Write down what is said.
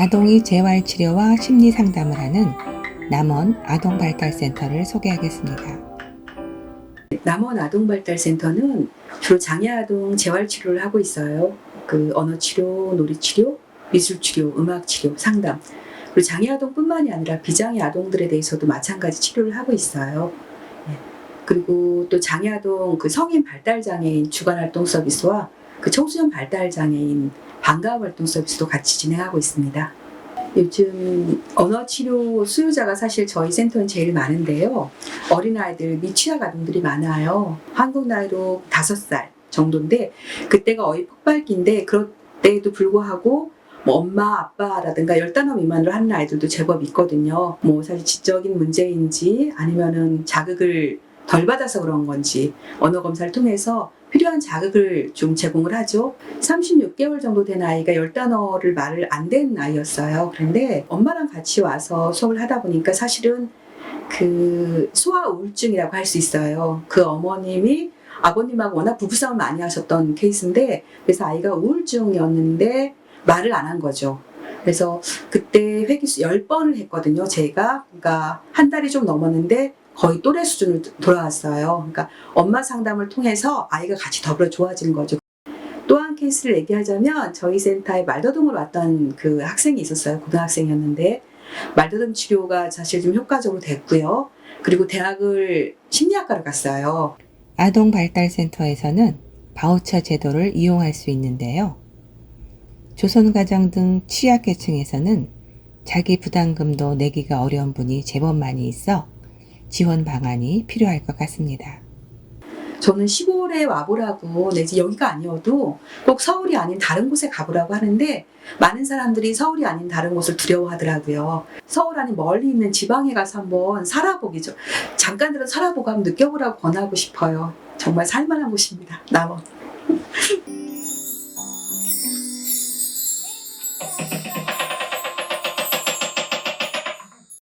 아동이 재활치료와 심리상담을 하는 남원 아동발달센터를 소개하겠습니다. 남원 아동발달센터는 주로 장애아동 재활치료를 하고 있어요. 그 언어치료, 놀이치료, 미술치료, 음악치료, 상담. 그리고 장애아동뿐만이 아니라 비장애 아동들에 대해서도 마찬가지 치료를 하고 있어요. 예. 그리고 또 장애아동 그 성인 발달장애인 주간활동 서비스와 그 청소년 발달장애인 방과활동 서비스도 같이 진행하고 있습니다. 요즘 언어치료 수요자가 사실 저희 센터는 제일 많은데요. 어린아이들 미취학 아동들이 많아요. 한국 나이로 5살 정도인데 그때가 어이 폭발기인데 그때에도 불구하고 뭐 엄마 아빠라든가 열 단어 미만으로 하는 아이들도 제법 있거든요. 뭐 사실 지적인 문제인지 아니면은 자극을 덜 받아서 그런 건지 언어 검사를 통해서 필요한 자극을 좀 제공을 하죠. 36개월 정도 된 아이가 열 단어를 말을 안 된 아이였어요. 그런데 엄마랑 같이 와서 수업을 하다 보니까 사실은 그 소아 우울증이라고 할 수 있어요. 그 어머님이 아버님하고 워낙 부부싸움 많이 하셨던 케이스인데 그래서 아이가 우울증이었는데 말을 안 한 거죠. 그래서 그때 회기수 10번을 했거든요. 제가 그러니까 한 달이 좀 넘었는데 거의 또래 수준으로 돌아왔어요. 그러니까 엄마 상담을 통해서 아이가 같이 더불어 좋아진 거죠. 또 한 케이스를 얘기하자면 저희 센터에 말더듬으로 왔던 그 학생이 있었어요. 고등학생이었는데 말더듬 치료가 사실 좀 효과적으로 됐고요. 그리고 대학을 심리학과를 갔어요. 아동발달센터에서는 바우처 제도를 이용할 수 있는데요. 조선가정 등 취약계층에서는 자기 부담금도 내기가 어려운 분이 제법 많이 있어 지원 방안이 필요할 것 같습니다. 저는 시골에 와보라고 내지 여기가 아니어도 꼭 서울이 아닌 다른 곳에 가보라고 하는데 많은 사람들이 서울이 아닌 다른 곳을 두려워하더라고요. 서울 아닌 멀리 있는 지방에 가서 한번 살아보기죠. 잠깐이라도 살아보고 한번 느껴보라고 권하고 싶어요. 정말 살만한 곳입니다. 남원.